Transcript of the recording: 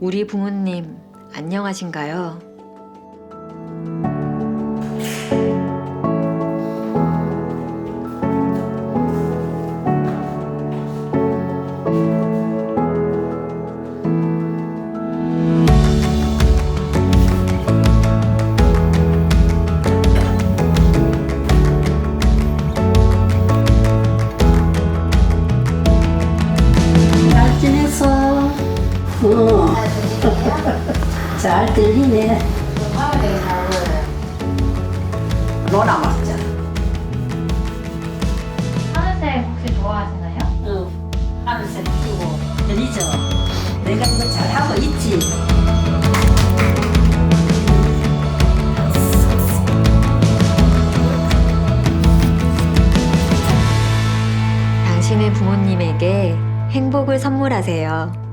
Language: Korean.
우리 부모님 안녕하신가요? 어. 잘 들리네. 화면 되게 잘 보여요. 로나 먹자. 하늘색 혹시 좋아하시나요? 어. 하늘색 끼고 들리죠? 내가 이거 잘하고 있지? 당신의 부모님에게 행복을 선물하세요.